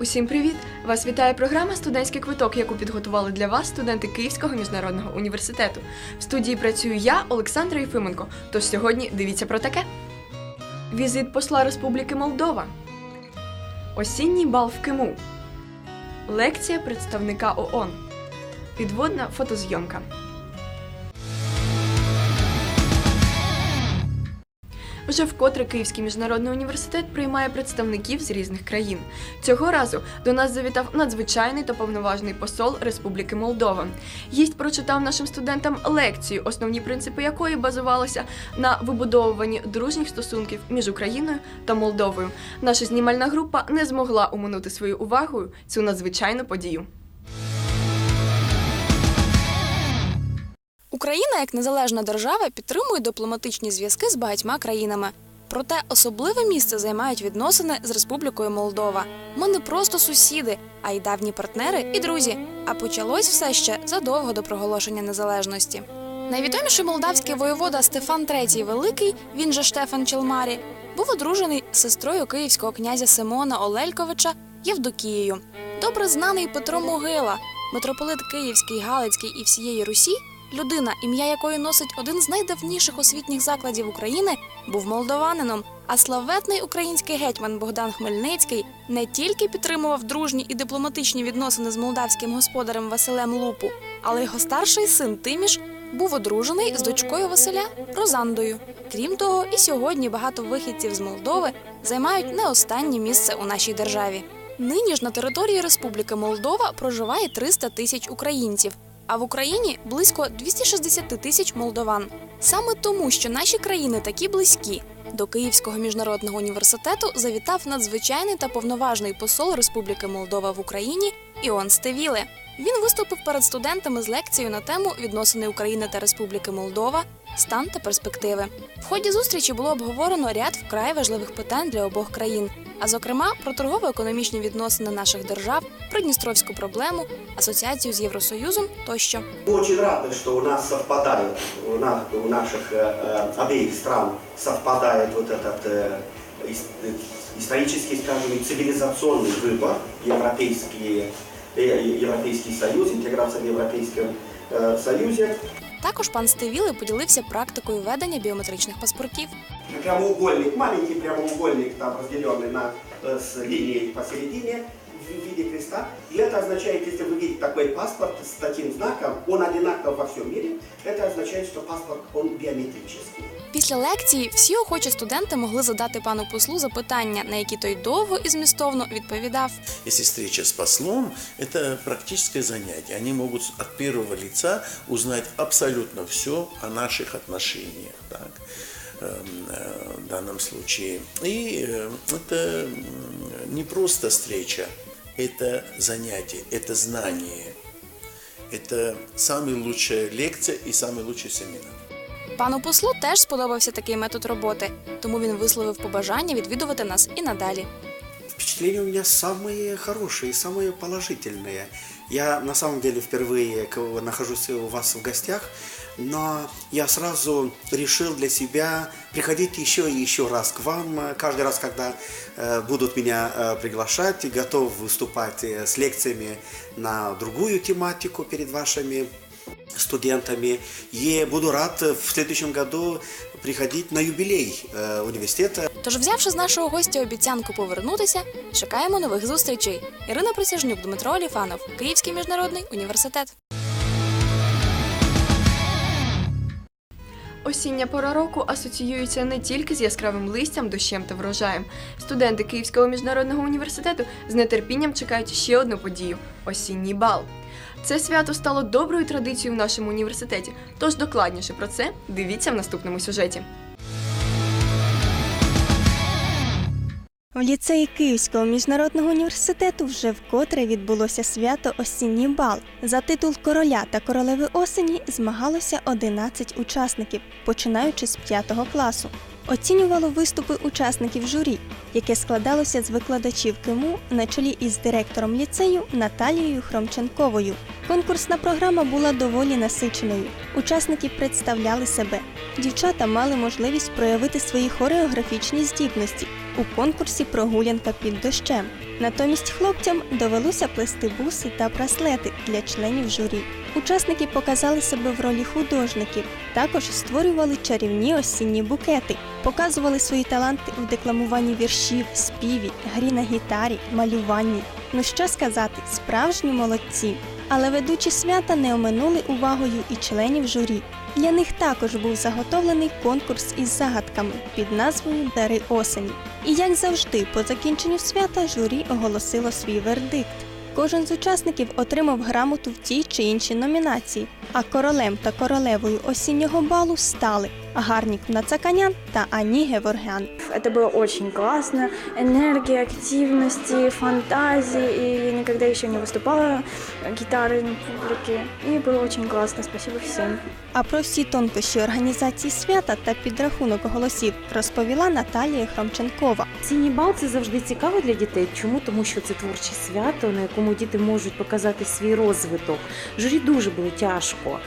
Усім привіт! Вас вітає програма Студентський квиток, яку підготували для вас студенти Київського міжнародного університету. В студії працюю я, Олександра Єфименко. Тож сьогодні дивіться про таке: Візит посла Республіки Молдова. Осінній бал в Киму. Лекція представника ООН. Підводна фотозйомка. Вже вкотре Київський міжнародний університет приймає представників з різних країн. Цього разу до нас завітав надзвичайний та повноважний посол Республіки Молдова. Гість прочитав нашим студентам лекцію, основні принципи якої базувалися на вибудовуванні дружніх стосунків між Україною та Молдовою. Наша знімальна група не змогла уминути своєю увагою цю надзвичайну подію. Україна як незалежна держава підтримує дипломатичні зв'язки з багатьма країнами. Проте особливе місце займають відносини з Республікою Молдова. Ми не просто сусіди, а й давні партнери і друзі. А почалось все ще задовго до проголошення незалежності. Найвідоміший молдавський воєвода Стефан III Великий, він же Штефан Челмарі, був одружений з сестрою київського князя Симона Олельковича Євдокією. Добре знаний Петро Могила, митрополит Київський, Галицький і всієї Русі, людина, ім'я якої носить один з найдавніших освітніх закладів України, був молдованином. А славетний український гетьман Богдан Хмельницький не тільки підтримував дружні і дипломатичні відносини з молдавським господарем Василем Лупу, але його старший син Тиміш був одружений з дочкою Василя Розандою. Крім того, і сьогодні багато вихідців з Молдови займають не останнє місце у нашій державі. Нині ж на території Республіки Молдова проживає 300 тисяч українців, а в Україні близько 260 тисяч молдован. Саме тому, що наші країни такі близькі, до Київського міжнародного університету завітав надзвичайний та повноважний посол Республіки Молдова в Україні Іон Стевіле. Він виступив перед студентами з лекцією на тему відносини України та Республіки Молдова, стан та перспективи. В ході зустрічі було обговорено ряд вкрай важливих питань для обох країн, а зокрема про торгово-економічні відносини наших держав, придністровську проблему, асоціацію з Євросоюзом тощо. Мы очень рады, что у нас совпадает, у, на- у наших э, э, обеих стран совпадает вот этот э, ис- э, исторический, скажем, и цивилизационный выбор, европейский, э, Европейский Союз, интеграция в Европейском э, Союзе. Також пан Стевіле поділився практикою ведення біометричних паспортів. Прямоугольник, маленький прямоугольник, там разделенный на, э, с линией посередине в виде креста. И это означает, если вы видите такой паспорт с таким знаком, он одинаков во всем мире, это означает, что паспорт, он биометрический. Після лекції всі охочі студенти могли задати пану послу запитання, на які той довго і змістовно відповідав. Если встреча с послом, это практическое занятие. Они могут от первого лица узнать абсолютно все о наших отношениях. Так? эм, э, в данном случае. И э, это м, не просто встреча, это занятие, это знание. Это самая лучшая лекция и самый лучший семинар. Пану послу теж сподобався такий метод роботи, тому він висловив побажання відвідувати нас і надалі. Впечатления у меня самые хорошие, самые положительные. Я на самом деле впервые к- нахожусь у вас в гостях, но я сразу решил для себя приходить еще и еще раз к вам. Э, Каждый раз, когда э, будут меня э, приглашать, готов выступать э, с лекциями на другую тематику перед вашими студентами. И буду рад э, в следующем году приходить на юбилей э, университета. Тож, взявши з нашого гостя обіцянку повернутися, чекаємо нових зустрічей. Ірина Присяжнюк, Дмитро Оліфанов, Київський міжнародний університет. Осіння пора року асоціюється не тільки з яскравим листям, дощем та врожаєм. Студенти Київського міжнародного університету з нетерпінням чекають ще одну подію осінній бал. Це свято стало доброю традицією в нашому університеті. Тож докладніше про це дивіться в наступному сюжеті. В ліцеї Київського міжнародного університету вже вкотре відбулося свято Осінній бал. За титул короля та королеви осені змагалося 11 учасників, починаючи з 5 класу. Оцінювало виступи учасників журі, яке складалося з викладачів КИМУ на чолі із директором ліцею Наталією Хромченковою. Конкурсна програма була доволі насиченою. Учасники представляли себе. Дівчата мали можливість проявити свої хореографічні здібності, у конкурсі Прогулянка під дощем. Натомість хлопцям довелося плести буси та браслети для членів журі. Учасники показали себе в ролі художників, також створювали чарівні осінні букети, показували свої таланти в декламуванні віршів, співі, грі на гітарі, малюванні. Ну що сказати, справжні молодці. Але ведучі свята не оминули увагою і членів журі. Для них також був заготовлений конкурс із загадками під назвою Дари осені. І як завжди, по закінченню свята журі оголосило свій вердикт. Кожен з учасників отримав грамоту в тій чи іншій номінації, а королем та королевою осіннього балу стали Гарнік Нацаканян та Ані Геворгян. Это было очень классно. Энергия, активности, фантазии. И я никогда еще не выступала гитарой на публике. И было очень классно. Спасибо всем. А про всі тонкощі організації свята та підрахунок голосів розповіла Наталія Хромченкова. Цінній бал це завжди цікаво для дітей. Чому? Тому що це творче свято, на якому діти можуть показати свій розвиток. Журі дуже було тяжко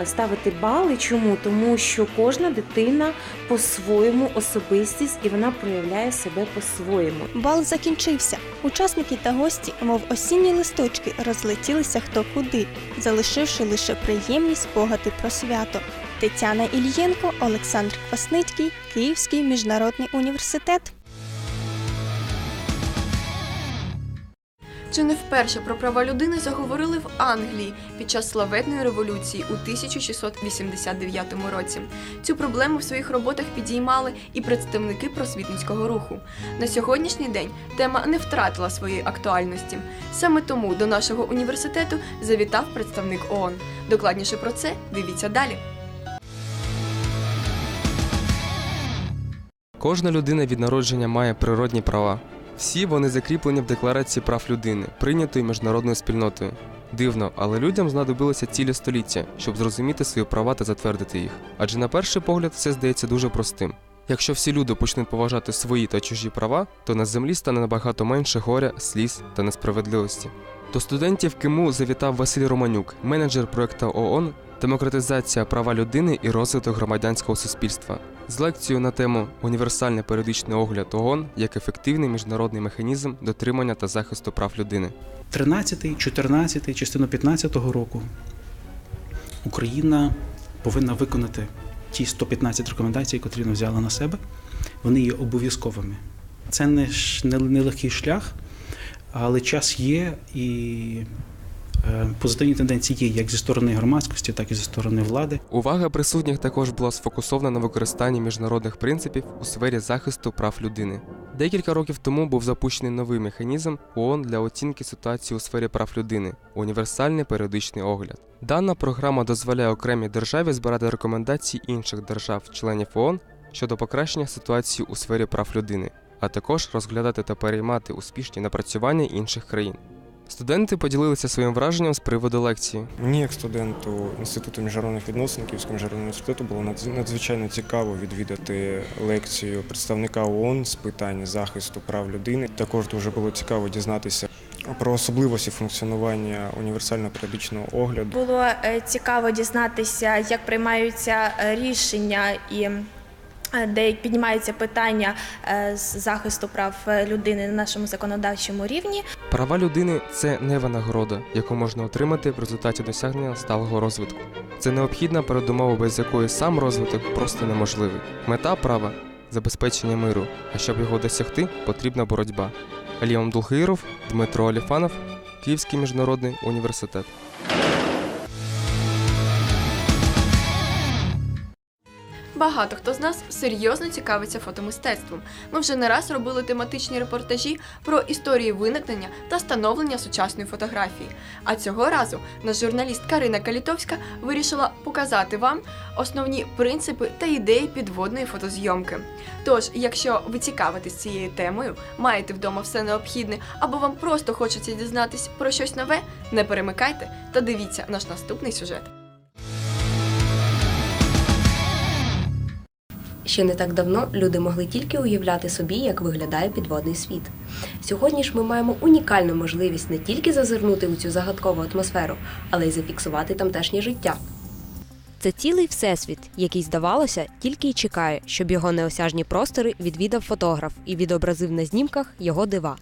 е, ставити бали. Чому? Тому що кожна дитина по-своєму особистість і вона проявляє себе по-своєму. Бал закінчився. Учасники та гості, мов осінні листочки, розлетілися хто куди, залишивши лише приємні спогади про свято. Тетяна Ільєнко, Олександр Квасницький, Київський міжнародний університет. Чи не вперше про права людини заговорили в Англії під час славетної революції у 1689 році? Цю проблему в своїх роботах підіймали і представники просвітницького руху. На сьогоднішній день тема не втратила своєї актуальності. Саме тому до нашого університету завітав представник ООН. Докладніше про це дивіться далі. Кожна людина від народження має природні права. Всі вони закріплені в Декларації прав людини, прийнятої міжнародною спільнотою. Дивно, але людям знадобилося цілі століття, щоб зрозуміти свої права та затвердити їх. Адже на перший погляд все здається дуже простим. Якщо всі люди почнуть поважати свої та чужі права, то на землі стане набагато менше горя, сліз та несправедливості. До студентів КИМУ завітав Василь Романюк, менеджер проекту ООН Демократизація права людини і розвиток громадянського суспільства з лекцією на тему Універсальний періодичний огляд ООН як ефективний міжнародний механізм дотримання та захисту прав людини. 13, 14, частину 15 року Україна повинна виконати ті 115 рекомендацій, котрі вона взяла на себе. Вони є обов'язковими. Це не нелегкий шлях, але час є і е, позитивні тенденції є як зі сторони громадськості, так і зі сторони влади. Увага присутніх також була сфокусована на використанні міжнародних принципів у сфері захисту прав людини. Декілька років тому був запущений новий механізм ООН для оцінки ситуації у сфері прав людини універсальний періодичний огляд. Дана програма дозволяє окремій державі збирати рекомендації інших держав-членів ООН щодо покращення ситуації у сфері прав людини, а також розглядати та переймати успішні напрацювання інших країн. Студенти поділилися своїм враженням з приводу лекції. Мені, як студенту Інституту міжнародних відносин Київського міжнародного університету, було надзвичайно цікаво відвідати лекцію представника ООН з питань захисту прав людини. Також дуже було цікаво дізнатися про особливості функціонування універсального періодичного огляду. Було е, цікаво дізнатися, як приймаються е, рішення і де піднімаються питання е, з захисту прав е, людини на нашому законодавчому рівні. Права людини це не винагорода, яку можна отримати в результаті досягнення сталого розвитку. Це необхідна передумова, без якої сам розвиток просто неможливий. Мета права забезпечення миру, а щоб його досягти, потрібна боротьба. Аліон Дулгиров, Дмитро Оліфанов, Київський міжнародний університет. Багато хто з нас серйозно цікавиться фотомистецтвом. Ми вже не раз робили тематичні репортажі про історії виникнення та становлення сучасної фотографії. А цього разу наш журналіст Карина Калітовська вирішила показати вам основні принципи та ідеї підводної фотозйомки. Тож, якщо ви цікавитесь цією темою, маєте вдома все необхідне, або вам просто хочеться дізнатись про щось нове, не перемикайте та дивіться наш наступний сюжет. Ще не так давно люди могли тільки уявляти собі, як виглядає підводний світ. Сьогодні ж ми маємо унікальну можливість не тільки зазирнути у цю загадкову атмосферу, але й зафіксувати тамтешнє життя. Це цілий всесвіт, який, здавалося, тільки й чекає, щоб його неосяжні простори відвідав фотограф і відобразив на знімках його дива.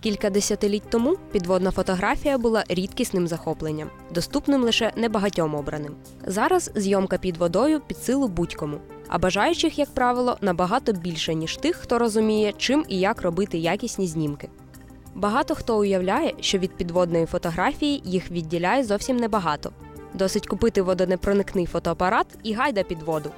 Кілька десятиліть тому підводна фотографія була рідкісним захопленням, доступним лише небагатьом обраним. Зараз зйомка під водою під силу будь-кому, а бажаючих, як правило, набагато більше, ніж тих, хто розуміє, чим і як робити якісні знімки. Багато хто уявляє, що від підводної фотографії їх відділяє зовсім небагато. Досить купити водонепроникний фотоапарат і гайда під воду.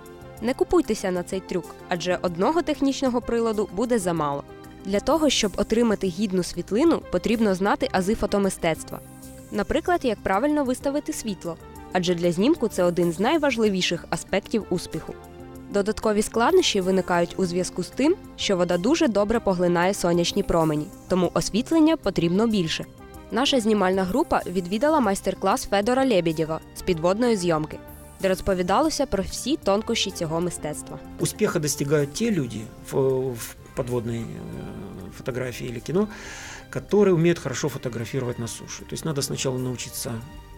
Не купуйтеся на цей трюк, адже одного технічного приладу буде замало. Для того, щоб отримати гідну світлину, потрібно знати ази фотомистецтва. Наприклад, як правильно виставити світло, адже для знімку це один з найважливіших аспектів успіху. Додаткові складнощі виникають у зв'язку з тим, що вода дуже добре поглинає сонячні промені, тому освітлення потрібно більше. Наша знімальна група відвідала майстер-клас Федора Лєбєдєва з підводної зйомки, де розповідалося про всі тонкощі цього мистецтва. Успеха достигают те люди в, подводной э, фотографии или кино, которые хорошо фотографировать на суше. То есть надо сначала научиться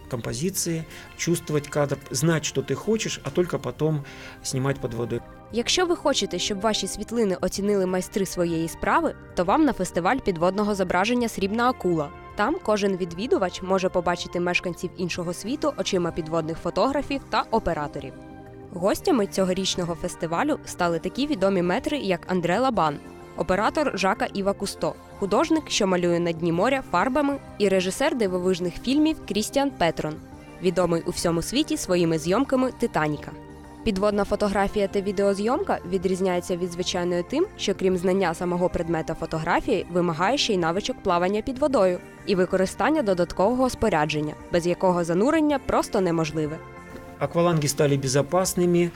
композиции, чувствовать кадр, знать, что ты хочешь, а только потом снимать под водой. Якщо ви хочете, щоб ваші світлини оцінили майстри своєї справи, то вам на фестиваль підводного зображення Срібна акула. Там кожен відвідувач може побачити мешканців іншого світу очима підводних фотографів та операторів. Гостями цьогорічного фестивалю стали такі відомі метри, як Андре Лабан, оператор Жака Іва Кусто, художник, що малює на дні моря фарбами, і режисер дивовижних фільмів Крістіан Петрон, відомий у всьому світі своїми зйомками Титаніка. Підводна фотографія та відеозйомка відрізняється від звичайної тим, що крім знання самого предмета фотографії, вимагає ще й навичок плавання під водою і використання додаткового спорядження, без якого занурення просто неможливе. Акваланги стали безопасными,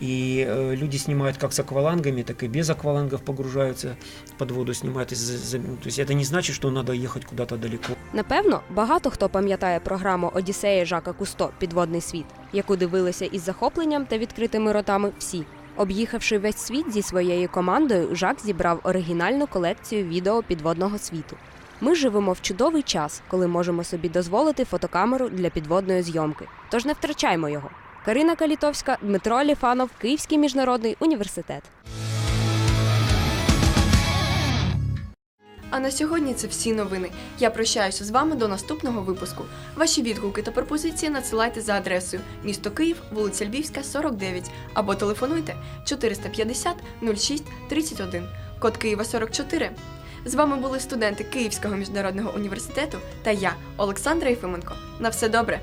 и э, люди снимают как с аквалангами, так и без аквалангов погружаются под воду, снимают. из- за- То есть это не значит, что надо ехать куда-то далеко. Напевно, багато хто пам'ятає програму Одіссея Жака Кусто Підводний світ, яку дивилися із захопленням та відкритими ротами всі. Об'їхавши весь світ зі своєю командою, Жак зібрав оригінальну колекцію відео підводного світу. Ми живемо в чудовий час, коли можемо собі дозволити фотокамеру для підводної зйомки. Тож не втрачаймо його. Карина Калітовська, Дмитро Аліфанов, Київський міжнародний університет. А на сьогодні це всі новини. Я прощаюся з вами до наступного випуску. Ваші відгуки та пропозиції надсилайте за адресою місто Київ, вулиця Львівська, 49 або телефонуйте 450 06 31, код Києва 44. З вами були студенти Київського міжнародного університету та я, Олександра Єфименко. На все добре!